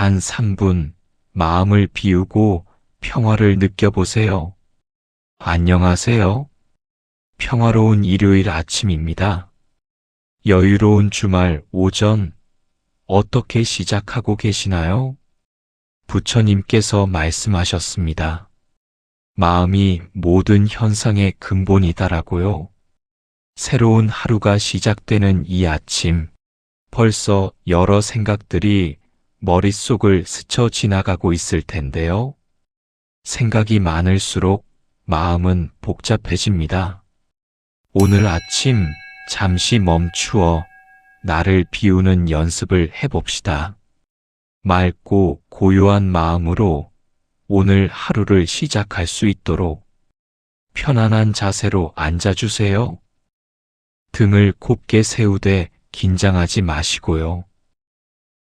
단 3분 마음을 비우고 평화를 느껴보세요. 안녕하세요. 평화로운 일요일 아침입니다. 여유로운 주말 오전 어떻게 시작하고 계시나요? 부처님께서 말씀하셨습니다. 마음이 모든 현상의 근본이다라고요. 새로운 하루가 시작되는 이 아침, 벌써 여러 생각들이 머릿속을 스쳐 지나가고 있을 텐데요. 생각이 많을수록 마음은 복잡해집니다. 오늘 아침 잠시 멈추어 나를 비우는 연습을 해봅시다. 맑고 고요한 마음으로 오늘 하루를 시작할 수 있도록 편안한 자세로 앉아주세요. 등을 곱게 세우되 긴장하지 마시고요.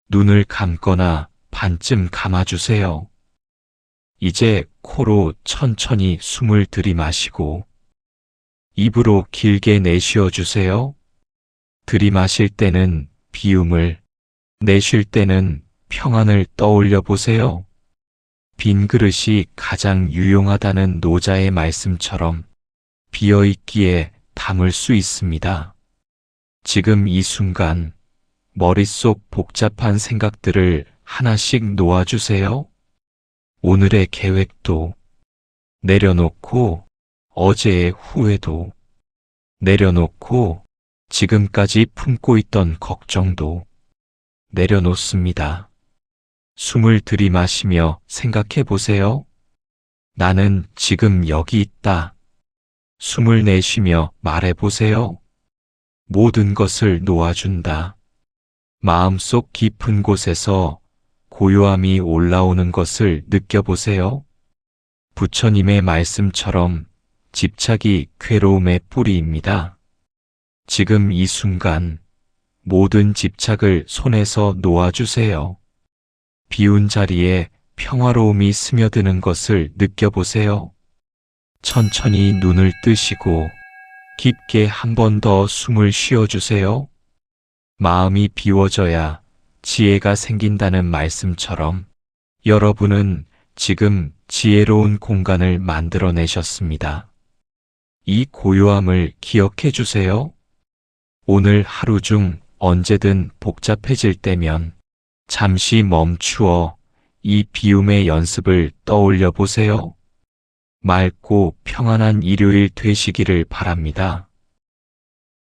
눈을 감거나 반쯤 감아주세요. 이제 코로 천천히 숨을 들이마시고 입으로 길게 내쉬어 주세요. 들이마실 때는 비움을, 내쉴 때는 평안을 떠올려 보세요. 빈 그릇이 가장 유용하다는 노자의 말씀처럼 비어 있기에 담을 수 있습니다. 지금 이 순간 머릿속 복잡한 생각들을 하나씩 놓아주세요. 오늘의 계획도 내려놓고 어제의 후회도 내려놓고 지금까지 품고 있던 걱정도 내려놓습니다. 숨을 들이마시며 생각해 보세요. 나는 지금 여기 있다. 숨을 내쉬며 말해 보세요. 모든 것을 놓아준다. 마음속 깊은 곳에서 고요함이 올라오는 것을 느껴보세요. 부처님의 말씀처럼 집착이 괴로움의 뿌리입니다. 지금 이 순간 모든 집착을 손에서 놓아주세요. 비운 자리에 평화로움이 스며드는 것을 느껴보세요. 천천히 눈을 뜨시고 깊게 한 번 더 숨을 쉬어주세요. 마음이 비워져야 지혜가 생긴다는 말씀처럼 여러분은 지금 지혜로운 공간을 만들어내셨습니다. 이 고요함을 기억해 주세요. 오늘 하루 중 언제든 복잡해질 때면 잠시 멈추어 이 비움의 연습을 떠올려 보세요. 맑고 평안한 일요일 되시기를 바랍니다.